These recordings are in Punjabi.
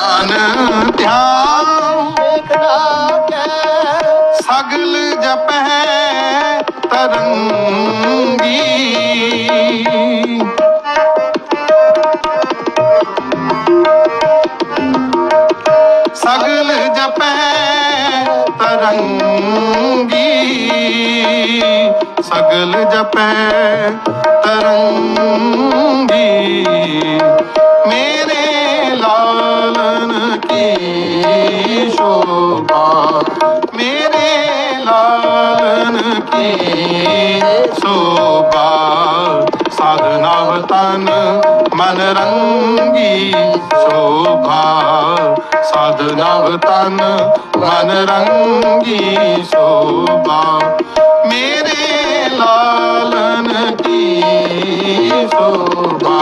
ਧਿਆਨ ਧਿਆਨ ਦੇਖਣਾ ਕੈ ਸਗਲ ਜਪੈ ਤਰੰਗੀ। ਸਗਲ ਜਪੈ ਤਰੰਗੀ। ਸਗਲ ਜਪੈ ਤਰੰਗੀ। ਲਾਲਨ ਸ਼ੋਭਾ ਸਾਧਨਾ ਤਨ ਮਨ ਰੰਗੀ ਸ਼ੋਭਾ ਸਾਧਨਾ ਤਨ ਮਨ ਰੰਗੀ ਸ਼ੋਭਾ ਮੇਰੇ ਲਾਲਨ ਕੀ ਸ਼ੋਭਾ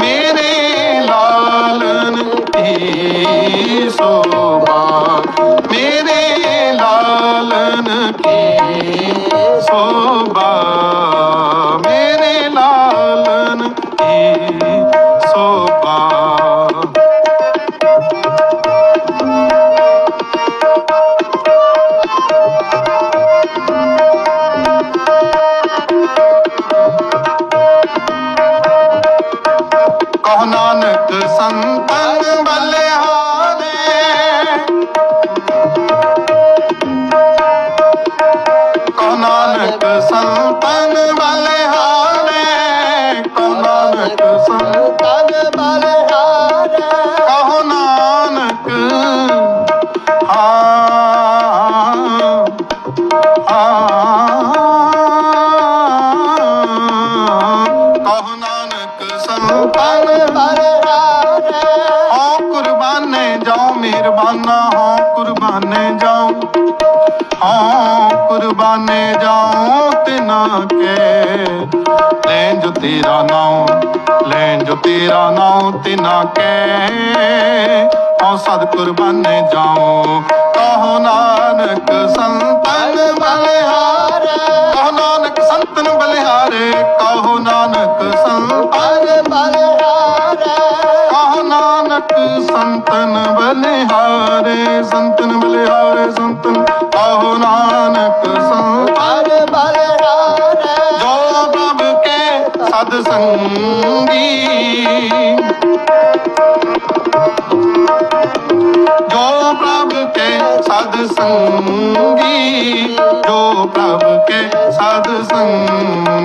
ਮੇਰੇ ਲਾਲਨ ਕੀ ਸ਼ੋਭਾ ਕਹ ਨਾਨਕ ਸੰਤਨ ਬਲਿਹਾਰੇ ਕਹ ਨਾਨਕ ਸੰਤਨ ਬਲਿਹਾਰੇ ਕਹ ਨਾਨਕ ਸੰਤ ਤਨ ਬਲਹਾਰੇ ਕਹੋ ਨਾਨਕ ਹਾਂ ਜਾਓ ਮਿਹਰਬਾਨਾ ਕੁਰਬਾਨੇ ਜਾਓ ਹੋ ਕੁਰਬਾਨੇ ਜਾਓ ਤਿਨਾ ਕੇ। ਲੈ ਜੋ ਤੇਰਾ ਨਾਮ ਲੈ ਜੋ ਤੇਰਾ ਨਾਮ ਤਿਨਾ ਕੇ। ਹੋ ਸਦ ਕੁਰਬਾਨੇ ਜਾਓ ਕਹੋ ਨਾਨਕ ਸੰਤਨ ਬਲਿਹਾਰੇ। ਕਹੋ ਨਾਨਕ ਸੰਤਨ ਬਲਿਹਾਰੇ। ਕਹੋ ਨਾਨਕ ਸੰਤਨ ਤਨ ਨਾਨਕ ਸੰਤਨ ਬਲਿਹਾਰੇ ਸੰਤਨ ਬਲਿਹਾਰੇ, ਸੰਤਨ ਕਹੋ ਨਾਨਕ ਸੰਤ ਤਨ ਜੋ ਪ੍ਰਭ ਕੇ ਸਦ ਸੰਗੀ। ਜੋ ਪ੍ਰਭ ਕੇ ਸਦ ਸੰਗੀ। ਜੋ ਪ੍ਰਭ ਕੇ ਸਦ ਸੰਗੀ।